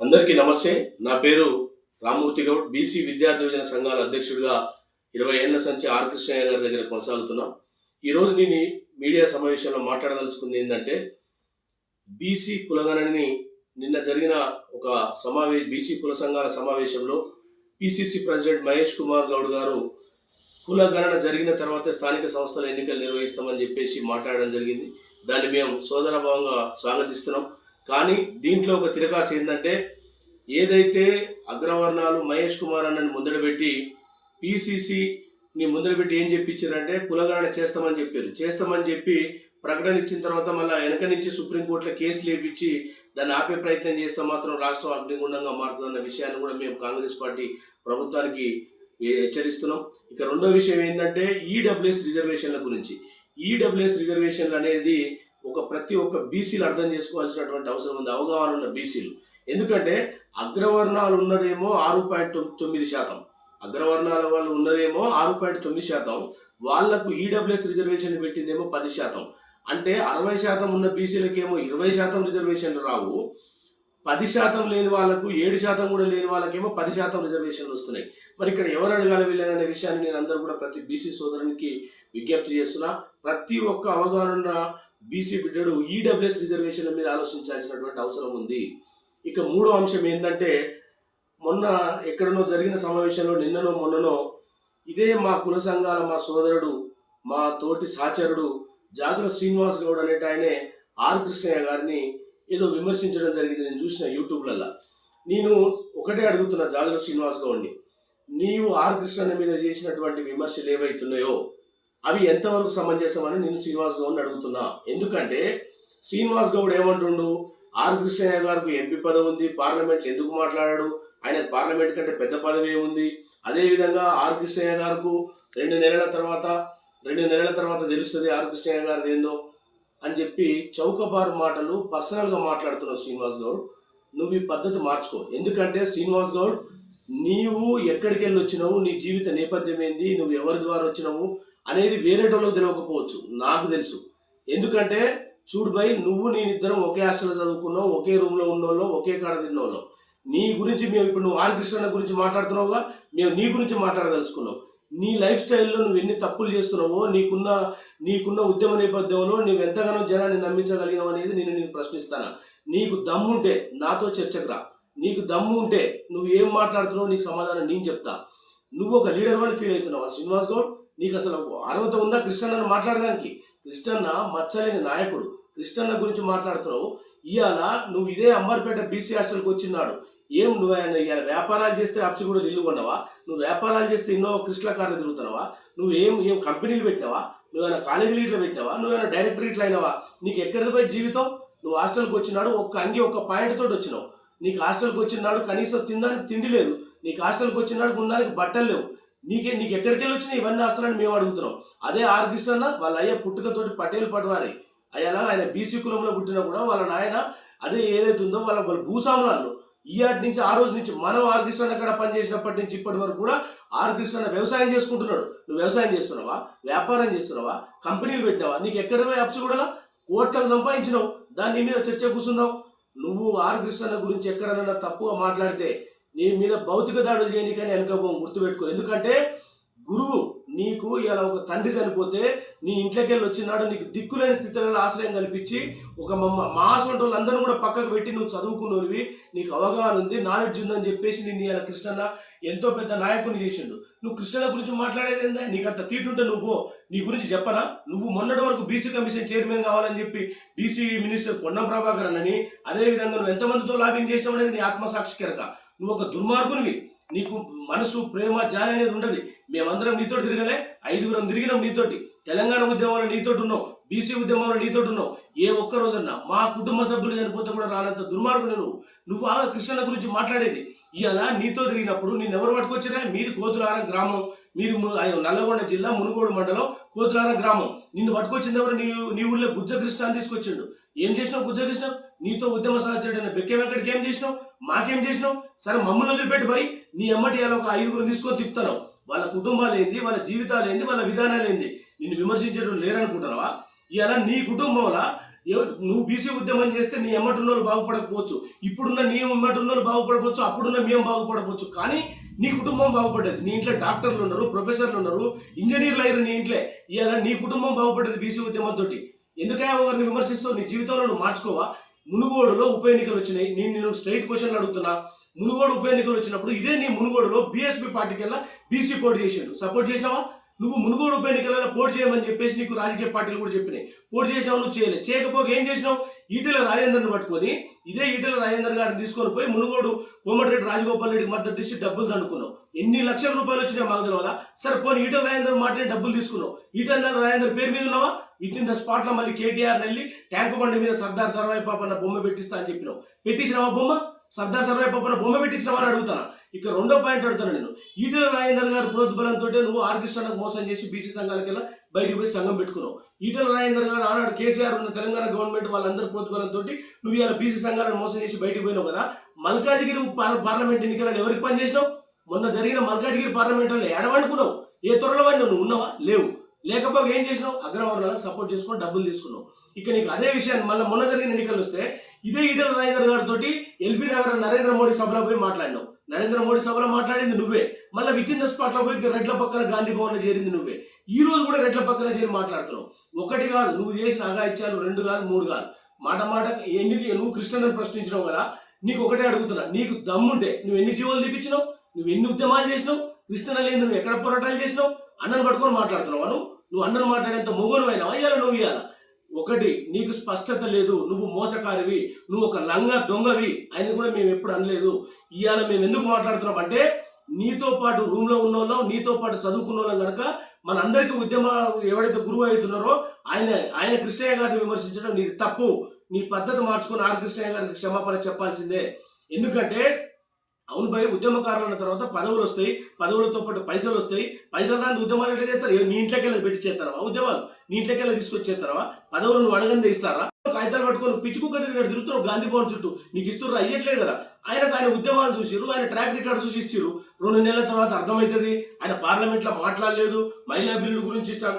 అందరికీ నమస్తే. నా పేరు రామూర్తి గౌడ్. బీసీ విద్యార్థి విభజన సంఘాల అధ్యక్షుడిగా ఇరవై ఏళ్ళ సంచి ఆర్ కృష్ణయ్య గారి దగ్గర కొనసాగుతున్నాం. ఈరోజు నేను మీడియా సమావేశంలో మాట్లాడదలుచుకుంది ఏంటంటే బీసీ కులగణని నిన్న జరిగిన ఒక సమావేశ బీసీ కుల సంఘాల సమావేశంలో పిసిసి ప్రెసిడెంట్ మహేష్ కుమార్ గౌడ్ గారు కులగణన జరిగిన తర్వాత స్థానిక సంస్థల ఎన్నికలు నిర్వహిస్తామని చెప్పేసి మాట్లాడడం జరిగింది. దాన్ని మేము సోదరభావంగా స్వాగతిస్తున్నాం. కానీ దీంట్లో ఒక తిరకాసు ఏంటంటే ఏదైతే అగ్రవర్ణాలు మహేష్ కుమార్ అన్నని ముందరబెట్టి పిసిసిని ముందరబెట్టి ఏం చెప్పించారంటే కులగణన చేస్తామని చెప్పారు. చేస్తామని చెప్పి ప్రకటన ఇచ్చిన తర్వాత మళ్ళీ వెనక నుంచి సుప్రీంకోర్టులో కేసు లేపించి దాన్ని ఆపే ప్రయత్నం చేస్తే మాత్రం రాష్ట్రం అగ్నిగుండంగా మారుతుందన్న విషయాన్ని కూడా మేము కాంగ్రెస్ పార్టీ ప్రభుత్వానికి హెచ్చరిస్తున్నాం. ఇక రెండో విషయం ఏంటంటే ఈడబ్ల్యూఎస్ రిజర్వేషన్ల గురించి. ఈడబ్ల్యూఎస్ రిజర్వేషన్లు అనేది ఒక ప్రతి ఒక్క బీసీలు అర్థం చేసుకోవాల్సినటువంటి అవసరం ఉంది. అవగాహన ఉన్న బీసీలు ఎందుకంటే అగ్రవర్ణాలు ఉన్నదేమో ఆరు పాయింట్ తొమ్మిది శాతం. అగ్రవర్ణాల వాళ్ళు ఉన్నదేమో ఆరు పాయింట్ తొమ్మిది శాతం. వాళ్ళకు ఈడబ్ల్యూఎస్ రిజర్వేషన్ పెట్టిందేమో పది శాతం. అంటే అరవై శాతం ఉన్న బీసీలకేమో ఇరవై శాతం రిజర్వేషన్లు రావు. పది శాతం లేని వాళ్ళకు ఏడు శాతం కూడా లేని వాళ్ళకేమో పది శాతం రిజర్వేషన్లు వస్తున్నాయి. మరి ఇక్కడ ఎవరు అడగాలి వీళ్ళనే విషయాన్ని నేను అందరూ కూడా ప్రతి బీసీ సోదరునికి విజ్ఞప్తి చేస్తున్నా. ప్రతి ఒక్క అవగాహన ఉన్న బీసీ బిడ్డడు ఈడబ్ల్యూఎస్ రిజర్వేషన్ల మీద ఆలోచించాల్సినటువంటి అవసరం ఉంది. ఇక మూడో అంశం ఏంటంటే మొన్న ఎక్కడనో జరిగిన సమావేశంలో నిన్ననో మొన్ననో ఇదే మా కుల సంఘాల మా సోదరుడు మా తోటి సహచరుడు జాతుల శ్రీనివాస్ గౌడ్ అనేట ఆయనే ఆర్ కృష్ణయ్య గారిని ఏదో విమర్శించడం జరిగింది నేను చూసిన యూట్యూబ్లల్లో. నేను ఒకటే అడుగుతున్నా జాతుల శ్రీనివాస్ గౌడ్ని. నీవు ఆర్ కృష్ణ మీద చేసినటువంటి విమర్శలు ఏవైతున్నాయో అవి ఎంతవరకు సమంజసమని నేను శ్రీనివాస్ గౌడ్ని అడుగుతున్నా. ఎందుకంటే శ్రీనివాస్ గౌడ్ ఏమంటుండు? ఆర్ కృష్ణయ్య గారికి ఎంపీ పదవి ఉంది పార్లమెంట్ ఎందుకు మాట్లాడాడు? ఆయన పార్లమెంట్ కంటే పెద్ద పదవి ఉంది అదేవిధంగా ఆర్ కృష్ణయ్య గారికి రెండు నెలల తర్వాత రెండు నెలల తర్వాత తెలుస్తుంది ఆర్ కృష్ణయ్య గారిది ఏందో అని చెప్పి చౌకబార్ మాటలు పర్సనల్గా మాట్లాడుతున్నావు శ్రీనివాస్ గౌడ్. నువ్వు ఈ పద్ధతి మార్చుకో. ఎందుకంటే శ్రీనివాస్ గౌడ్ నీవు ఎక్కడికి వెళ్ళి వచ్చినావు నీ జీవిత నేపథ్యం ఏంది? నువ్వు ఎవరి ద్వారా వచ్చినావు? అనేది వేరేటోళ్ళకి తెలియకపోవచ్చు నాకు తెలుసు. ఎందుకంటే చూడు భయ్ నువ్వు నేను ఇద్దరం ఒకే హాస్టల్లో చదువుకున్నావు ఒకే రూమ్లో ఉన్నోళ్ళం ఒకే కాడ తిన్నోళ్ళం. నీ గురించి మేము ఇప్పుడు నువ్వు ఆర్కృష్ణ గురించి మాట్లాడుతున్నావుగా మేము నీ గురించి మాట్లాడదలుచుకున్నాం. నీ లైఫ్ స్టైల్లో నువ్వు ఎన్ని తప్పులు చేస్తున్నావో నీకున్న నీకున్న ఉద్యమ నేపథ్యంలో నువ్వు ఎంతగానో జనాన్ని నమ్మించగలిగినావు అనేది నేను నేను ప్రశ్నిస్తాను? నీకు దమ్ముంటే నాతో చర్చకురా నీకు దమ్ము ఉంటే నువ్వు ఏం మాట్లాడుతున్నావు నీకు సమాధానం నేను చెప్తా. నువ్వు ఒక లీడర్ అని ఫీల్ అవుతున్నావా శ్రీనివాస్ గౌడ్? నీకు అసలు అర్హత ఉందా కృష్ణన్నను మాట్లాడడానికి? కృష్ణన్న మచ్చలేని నాయకుడు. కృష్ణన్న గురించి మాట్లాడుతున్నావు? ఇవాళ నువ్వు ఇదే అంబర్పేట బీసీ హాస్టల్కి వచ్చినాడు ఏం నువ్వు ఆయన ఇవాళ వ్యాపారాలు చేస్తే అప్సి కూడా నిల్లు కొన్నావా? నువ్వు వ్యాపారాలు చేస్తే ఎన్నో కృష్ణ కార్లు తిరుగుతున్నావా? నువ్వు ఏం ఏం కంపెనీలు పెట్టినావా? నువ్వేమైనా కాలేజీలు ఇట్లా పెట్టినావా? నువ్వేమైనా డైరెక్టరేట్లు అయినావా? నీకు ఎక్కడిది పోయి జీవితం? నువ్వు హాస్టల్కి వచ్చినాడు ఒక్క అంగి ఒక్క పాయింట్ తోటి వచ్చినావు. నీకు హాస్టల్కి వచ్చినాడు కనీసం తినడానికి తిండి లేదు. నీకు హాస్టల్కి వచ్చినాడు ఉండడానికి బట్టలు లేవు. నీకే నీకు ఎక్కడికెళ్ళి వచ్చినా ఇవన్నీ వస్తారని మేము అడుగుతున్నాం. అదే ఆర్కిస్ట్ అన్న వాళ్ళ అయ్య పుట్టుకతోటి పటేల్ పటవారి. అయ్యాలా ఆయన బీసీ కులంలో పుట్టినా కూడా వాళ్ళ నాయన అదే ఏదైతే ఉందో వాళ్ళ వాళ్ళ భూస్వాములు ఈ నుంచి ఆ రోజు నుంచి మనం ఆర్కిస్ట్ అన్న అక్కడ పనిచేసినప్పటి నుంచి ఇప్పటి వరకు కూడా ఆర్కిస్ట్ అన్న వ్యవసాయం చేసుకుంటున్నాడు. నువ్వు వ్యవసాయం చేస్తున్నావా? వ్యాపారం చేస్తున్నావా? కంపెనీలు పెట్టినావా? నీకు ఎక్కడ యాప్స్ అప్స్ కూడా కోట్లకు సంపాదించినావు. దాన్ని మీద చర్చ కూర్చున్నావు నువ్వు ఆర్ కృష్ణన్న గురించి ఎక్కడన్నా తప్పుగా మాట్లాడితే నీ మీద భౌతిక దాడులు చేయనికని వెనకపోం గుర్తుపెట్టుకో. ఎందుకంటే గురువు నీకు ఇలా ఒక తండ్రి చనిపోతే నీ ఇంట్లోకి వెళ్ళి వచ్చినాడు నీకు దిక్కులేని స్థితిలో ఆశ్రయం కల్పించి ఒక మమ్మ మా వాళ్ళందరూ కూడా పక్కకు పెట్టి నువ్వు చదువుకున్నవి నీకు అవగాహన ఉంది నాలెడ్జ్ ఉందని చెప్పేసి నేను ఇలా కృష్ణన్న ఎంతో పెద్ద నాయకుని చేసిండు. నువ్వు కృష్ణన్న గురించి మాట్లాడేది ఏందా? నీకు అంత తీటుంటే నువ్వు నీ గురించి చెప్పనా? నువ్వు మొన్నటి వరకు బీసీ కమిషన్ చైర్మన్ కావాలని చెప్పి బీసీ మినిస్టర్ పొన్నం ప్రభాకర్ అన్నని అదేవిధంగా నువ్వు ఎంతమందితో లాబింగ్ చేసినావు అనేది నీ ఆత్మసాక్షి కెరక. నువ్వు ఒక దుర్మార్గునివి. నీకు మనసు ప్రేమ జాలి అనేది ఉండదు. మేమందరం నీతో తిరగలే ఐదుగురం తిరిగినాం నీతోటి. తెలంగాణ ఉద్యమంలో నీతోటి ఉన్నావు బీసీ ఉద్యమంలో నీతోటి ఉన్నావు ఏ ఒక్క రోజన్నా మా కుటుంబ సభ్యులు చనిపోతే కూడా రానంత దుర్మార్గుడు నువ్వు. నువ్వు ఆ కృష్ణ గురించి మాట్లాడేది. ఇలా నీతో తిరిగినప్పుడు నేను ఎవరు పట్టుకొచ్చినా మీది కోతులారం గ్రామం. మీరు ఆయన నల్లగొండ జిల్లా మునుగోడు మండలం కోతులార గ్రామం. నిన్ను పట్టుకొచ్చింది ఎవరు? నీ నీ ఊళ్ళో గుజ్జకృష్ణ అని తీసుకొచ్చిండు. ఏం చేసినావు గుజ్జకృష్ణ నీతో ఉద్యమ సహచరుడైన బెక్కే వెంకటికి ఏం చేసినావు? మాకేం చేసినావు? సరే మమ్మల్ని వదిలిపెట్టి పోయి నీ అమ్మటి అలా ఒక ఐదుగురు తీసుకొని తిప్పుతాను వాళ్ళ కుటుంబాలు ఏంది వాళ్ళ జీవితాలు ఏంది వాళ్ళ విధానాలు ఏంది నిన్ను విమర్శించేటప్పుడు లేరనుకుంటున్నావా? ఇలా నీ కుటుంబంలో నువ్వు బీసీ ఉద్యమం చేస్తే నీ ఎమ్మటున్న వాళ్ళు బాగుపడకపోవచ్చు. ఇప్పుడున్న నీ ఎమ్మటున్న వాళ్ళు బాగుపడవచ్చు అప్పుడున్న మేము బాగుపడవచ్చు కానీ నీ కుటుంబం బాగుపడ్డది. నీ ఇంట్లో డాక్టర్లు ఉన్నారు ప్రొఫెసర్లు ఉన్నారు ఇంజనీర్లు అయ్యారు నీ ఇంట్లో. ఇలా నీ కుటుంబం బాగుపడ్డది బీసీ ఉద్యమంతో ఎందుకే ఒకరిని విమర్శిస్తావు నీ జీవితంలో నువ్వు మార్చుకోవా? మునుగోడులో ఉప ఎన్నికలు వచ్చినాయి. నేను నేను స్ట్రైట్ క్వశ్చన్లు అడుగుతున్నా. మునుగోడు ఉప ఎన్నికలు వచ్చినప్పుడు ఇదే నీ మునుగోడులో బీఎస్పీ పార్టీకి వెళ్ళా బీసీ పోటీ చేసాడు. సపోర్ట్ చేసినావా? నువ్వు మునుగోడు ఉప ఎన్నికలలో పోటీ చేయమని చెప్పేసి నీకు రాజకీయ పార్టీలు కూడా చెప్పినాయి. పోటీ చేసినావు నువ్వు చేయలేదు చేయకపోక ఏం చేసినావు? ఈటెల రాజేందర్ని పట్టుకొని ఇదే ఈటెల రాజేందర్ గారిని తీసుకొని పోయి మునుగోడు కోమటిరెడ్డి రాజగోపాల్ రెడ్డికి మద్దతు తీసి డబ్బులు దండుకున్నావు. ఎన్ని లక్షల రూపాయలు వచ్చినాయి మాకు తెలియదా సరే పోనీ ఈటల రాజేందర్ మాటనే డబ్బులు తీసుకున్నావు. ఈటల రాజేందర్ పేరు మీద ఉన్నావా? విత్ ఇన్ ద మళ్ళీ కేటీఆర్ వెళ్ళి ట్యాంక్ బండి మీద సర్దార్ సర్వాయి పాపన్న బొమ్మ పెట్టిస్తా అని చెప్పినావు. పెట్టించినావా బొమ్మ? సర్దార్ సర్వే పప్పున బొమ్మ పెట్టించినావా అని అడుగుతాను? ఇక రెండో పాయింట్ అడుగుతాను నేను. ఈటెల రాజేందర్ గారు ప్రోత్బలంతో నువ్వు ఆర్కెస్ట్రాకు మోసం చేసి బీసీ సంఘాలకి వెళ్ళి బయటికి పోయి సంఘం పెట్టుకున్నావు. ఈటెల రాజేందర్ గారు ఆనాడు కేసీఆర్ ఉన్న తెలంగాణ గవర్నమెంట్ వాళ్ళందరి ప్రోత్బలంతో నువ్వు ఇలా బీసీ సంఘాలను మోసం చేసి బయటకు పోయినావు కదా? మల్కాజిగిరి పార్లమెంట్ ఎన్నికలను ఎవరికి పని చేసినావు? మొన్న జరిగిన మల్కాజిగిరి పార్లమెంట్లో ఏడవనుకున్నావు ఏ త్వరలో వాడిని నువ్వు ఉన్నావా? లేవు. లేకపోతే ఏం చేసినావు? అగ్రవర్ణాలకు సపోర్ట్ చేసుకొని డబ్బులు తీసుకున్నావు. ఇక నీకు అదే విషయాన్ని మళ్ళీ మొన్న జరిగిన ఎన్నికలు వస్తే ఇదే ఈటల రాజేందర్ గారితో ఎల్బీ నగర్ నరేంద్ర మోడీ సభలో పోయి మాట్లాడినావు. నరేంద్ర మోడీ సభలో మాట్లాడింది నువ్వే. మళ్ళీ విత్ ఇన్ ద పోయి రెడ్ల పక్కన గాంధీ భవన్ చేరింది నువ్వే. ఈ రోజు కూడా రెడ్ల పక్కన చేరి మాట్లాడుతున్నావు. ఒకటి కాదు నువ్వు చేసిన అగాయిత్యాలు రెండు కాదు మూడు కాదు. మాట మాట ఎన్ని నువ్వు కృష్ణని ప్రశ్నించినావు కదా నీకు ఒకటే అడుగుతున్నా. నీకు దమ్ముంటే నువ్వు ఎన్ని జీవోలు తీపించినావు నువ్వు ఎన్ని ఉద్యమాలు చేసినావు? కృష్ణ లేదు నువ్వు ఎక్కడ పోరాటాలు చేసినావు? అన్నను పట్టుకొని మాట్లాడుతున్నావు నువ్వు? అన్నను మాట్లాడేంత మొగను అయినావా ఇవాళ నువ్వు ఇవ్వాలా ఒకటి నీకు స్పష్టత లేదు నువ్వు మోసకారివి నువ్వు ఒక లంగ దొంగవి అని కూడా మేము ఎప్పుడు అనలేదు. ఇవాళ మేము ఎందుకు మాట్లాడుతున్నాం అంటే నీతో పాటు రూమ్లో ఉన్న వాళ్ళం నీతో పాటు చదువుకున్న వాళ్ళం కనుక మన అందరికీ ఉద్యమ ఎవరైతే గురువు అవుతున్నారో ఆయన ఆయన కృష్ణయ్య గారిని విమర్శించడం నీది తప్పు. నీ పద్ధతి మార్చుకుని ఆర్ కృష్ణయ్య గారికి క్షమాపణ చెప్పాల్సిందే. ఎందుకంటే అవును భయ ఉద్యమకారులు అన్న తర్వాత పదవులు వస్తాయి పదవులతో పాటు పైసలు వస్తాయి. పైసలు దాని ఉద్యమాలు ఎట్లా చేస్తారు? నీ ఇంట్లోకి వెళ్ళి పెట్టి చేస్తారా. ఉద్యమాలు. నీ ఇంట్లోకి వెళ్ళి తర్వాత పదవులు నువ్వు అడగందే ఇస్తారా? కాగితాలు పట్టుకొని పిచ్చుకుక్క తిరిగినట్టు తిరుగుతున్నావు గాంధీ భవన్ చుట్టూ. నీకు ఇస్తున్నారు అయ్యట్లేదు కదా. ఆయనకు ఆయన ఉద్యమాలు చూసిరు ఆయన ట్రాక్ రికార్డు చూసి ఇచ్చిరు రెండు నెలల తర్వాత అర్థమవుతుంది ఆయన పార్లమెంట్లో మాట్లాడలేదు మహిళా బిల్లు గురించి ఇష్టం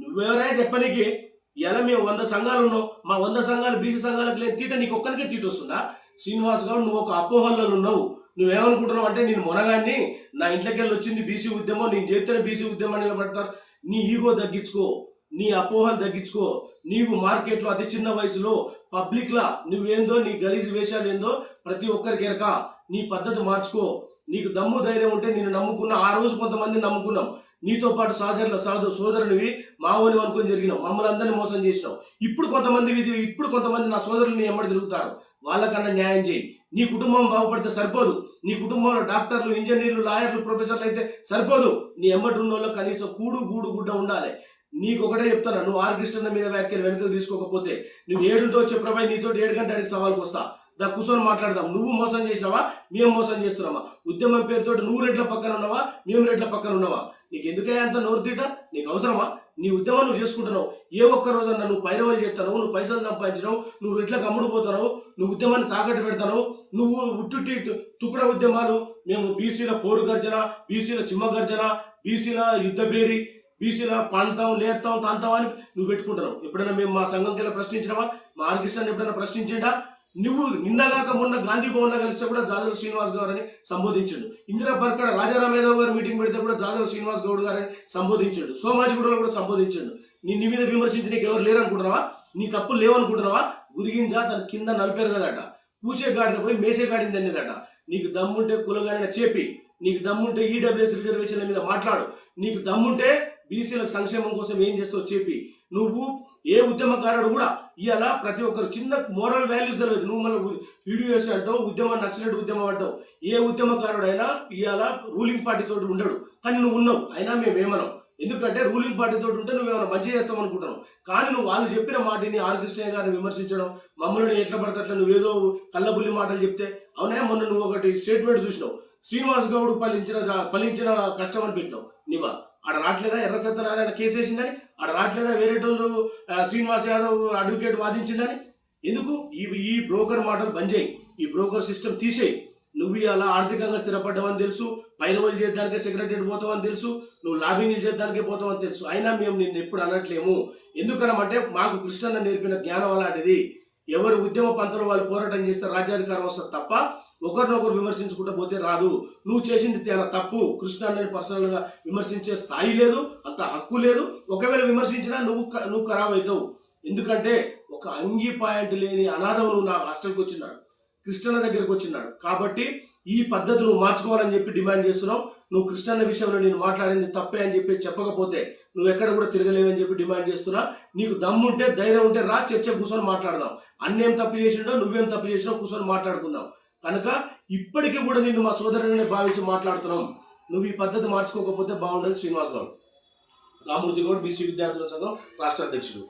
నువ్వెవరా చెప్పనీకి? ఇలా మేము వంద సంఘాలు ఉన్నావు మా వంద సంఘాలు బీసీ సంఘాలకు లేని తీట నీకు ఒక్కరికే తీట వస్తుందా? శ్రీనివాస్ గారు నువ్వు ఒక అపోహల్లో ఉన్నావు. నువ్వేమనుకుంటున్నావు అంటే నేను మొనగాన్ని నా ఇంట్లోకి వెళ్ళి వచ్చింది బీసీ ఉద్యమం నేను చేస్తేనే బీసీ ఉద్యమం నిలబడతారు. నీ ఈగో తగ్గించుకో. నీ అపోహలు తగ్గించుకో. నీవు మార్కెట్లో అతి చిన్న వయసులో పబ్లిక్లా నువ్వేందో నీ గలీజు వేషాలు ఏందో ప్రతి ఒక్కరికి ఎరక నీ పద్ధతి మార్చుకో. నీకు దమ్ము ధైర్యం ఉంటే నేను నమ్ముకున్నా ఆ రోజు కొంతమంది నమ్ముకున్నాం. నీతో పాటు సహచరుల సహజ సోదరునివి మావోని అనుకుని జరిగినావు మమ్మల్ని అందరినీ మోసం చేసినావు. ఇప్పుడు కొంతమంది ఇప్పుడు కొంతమంది నా సోదరులు నీ ఎమ్మడి తిరుగుతారు. వాళ్ళకన్నా న్యాయం చేయి. నీ కుటుంబం బాగుపడితే సరిపోదు. నీ కుటుంబంలో డాక్టర్లు ఇంజనీర్లు లాయర్లు ప్రొఫెసర్లు అయితే సరిపోదు. నీ ఎమ్మటి ఉన్న వాళ్ళు కనీసం కూడు గూడు గుడ్డ ఉండాలి. నీకు ఒకటే చెప్తాను నువ్వు ఆర్ కృష్ణ మీద వ్యాఖ్యలు వెనుకకు తీసుకోకపోతే నువ్వు ఏడుంటో వచ్చే నీతో ఏడు గంట అడిగి సవాల్కి వస్తా. దా కూర్చొని మాట్లాడదాం. నువ్వు మోసం చేసినావా? మేము మోసం చేస్తున్నావా ఉద్యమం పేరుతో నువ్వు రెడ్ల పక్కన ఉన్నావా? మేము రెడ్ల పక్కన ఉన్నావా? నీకు ఎందుకే అంత నోరు తీట నీకు అవసరమా నీ ఉద్యమం నువ్వు చేసుకుంటున్నావు. ఏ ఒక్క రోజన్నా నువ్వు పైరవలు చేస్తావు నువ్వు పైసలు సంపాదించడం నువ్వు రెట్లకు అమ్ముడుపోతున్నావు నువ్వు ఉద్యమాన్ని తాకట్టు పెడతావు నువ్వు ఉట్టుటి తుకుడ ఉద్యమాలు. మేము బీసీల పోరు గర్జన బీసీల సింహ గర్జన బీసీల యుద్ధ బేరి బీసీల పంతం లేస్తాం తంతం అని నువ్వు పెట్టుకుంటున్నావు. ఎప్పుడైనా మేము మా సంఘం కింద ప్రశ్నించినావా? మా ఆర్కిస్టాన్ని ఎప్పుడైనా ప్రశ్నించిండా? నువ్వు నిన్నగాక మొన్న గాంధీ భవన్లో కలిస్తే కూడా జాజల శ్రీనివాస్ గౌడ్ అని సంబోధించాడు. ఇందిరా పర్కడ రాజారాం గారు మీటింగ్ పెడితే కూడా జాజల శ్రీనివాస్ గౌడ్ గారని సంబోధించాడు. సోమాజిగూడలో కూడా సంబోధించాడు. నీ నీ మీద విమర్శించి నీకు ఎవరు లేరనుకుంటున్నావా? నీ తప్పులు లేవనుకుంటున్నావా? గురిగింజా తన కింద నలిపారు కదట పూసే గాడిద పోయి మేసే గాడింది అన్నదట నీకు దమ్ముంటే కులగానే చెప్పి నీకు దమ్ముంటే ఈడబ్ల్యూఎస్ రిజర్వేషన్ల మీద మాట్లాడు. నీకు దమ్ముంటే బీసీలకు సంక్షేమం కోసం ఏం చేస్తావు చెప్పి. నువ్వు ఏ ఉద్యమకారుడు కూడా ఇవాళ ప్రతి ఒక్కరు చిన్న మోరల్ వాల్యూస్ తెలియదు నువ్వు మళ్ళీ వీడియోస్ అంటావు ఉద్యమం నచ్చినట్టు ఉద్యమం అంటావు. ఏ ఉద్యమకారుడైనా ఇవాళ రూలింగ్ పార్టీ తోటి ఉండడు. కానీ నువ్వు ఉన్నావు. అయినా మేము ఏమనం. ఎందుకంటే రూలింగ్ పార్టీ తోటి ఉంటే నువ్వు ఏమైనా మంచి చేస్తావు అనుకుంటున్నావు. కానీ నువ్వు వాళ్ళు చెప్పిన మాటని ఆర్ కృష్ణయ్య గారిని విమర్శించడం మమ్మల్ని ఎట్లా పడతట్లా నువ్వేదో కళ్ళబుల్లి మాటలు చెప్తే అవునా? మొన్న నువ్వు ఒకటి స్టేట్మెంట్ చూసినావు. శ్రీనివాస్ గౌడ్ పలించిన ఫలించిన పలించిన కష్టం అని పెట్టినావు. నివా? ఆడ రావట్లేదా ఎర్ర సత్యనారాయణ కేసు వేసిందని? ఆడ రావట్లేదా వేరేటోళ్ళు శ్రీనివాస్ యాదవ్ అడ్వకేట్ వాదించిందని? ఎందుకు? ఈ ఈ బ్రోకర్ మాటలు బంద్ చేయి. ఈ బ్రోకర్ సిస్టమ్ తీసేయి. నువ్వు అలా ఆర్థికంగా స్థిరపడ్డావని తెలుసు పైరవలు చేద్దానికే సెక్రటరీ పోతావని తెలుసు నువ్వు లాబింగ్లు చేద్దానికే పోతావని తెలుసు. అయినా మేము నిన్ను ఎప్పుడు అనట్లేము. ఎందుకనమంటే మాకు కృష్ణన్న నేర్పిన జ్ఞానం అలాంటిది. ఎవరు ఉద్యమ పంతులు వాళ్ళు పోరాటం చేస్తే రాజ్యాధికారం వస్తుంది తప్ప ఒకరినొకరు విమర్శించుకుంటూ పోతే రాదు. నువ్వు చేసింది చాలా తప్పు. కృష్ణన్నని పర్సనల్ పర్సనల్గా విమర్శించే స్థాయి లేదు అంత హక్కు లేదు. ఒకవేళ విమర్శించినా నువ్వు నువ్వు ఖరాబ్ అవుతావు. ఎందుకంటే ఒక అంగీ పాయింట్ లేని అనాథం నువ్వు నా హాస్టల్కి వచ్చినాడు. కృష్ణన్న దగ్గరికి వచ్చినాడు. కాబట్టి ఈ పద్ధతి నువ్వు మార్చుకోవాలని చెప్పి డిమాండ్ చేస్తున్నావు. నువ్వు కృష్ణన్న విషయంలో నేను మాట్లాడింది తప్పే అని చెప్పి చెప్పకపోతే నువ్వు ఎక్కడ కూడా తిరగలేవని చెప్పి డిమాండ్ చేస్తున్నా. నీకు దమ్ముంటే ధైర్యం ఉంటే రా చర్చ కూర్చొని మాట్లాడదాం. అన్నేం తప్పు చేసినో నువ్వేం తప్పు చేసినావు కూర్చొని మాట్లాడుకుందాం. కనుక ఇప్పటికీ కూడా నిన్ను మా సోదరుని భావించి మాట్లాడుతున్నాం. నువ్వు ఈ పద్ధతి మార్చుకోకపోతే బాగుండదు శ్రీనివాస్ గౌడ్ రామూర్తి గౌడ్ బీసీ విద్యార్థుల సంఘం రాష్ట్ర అధ్యక్షుడు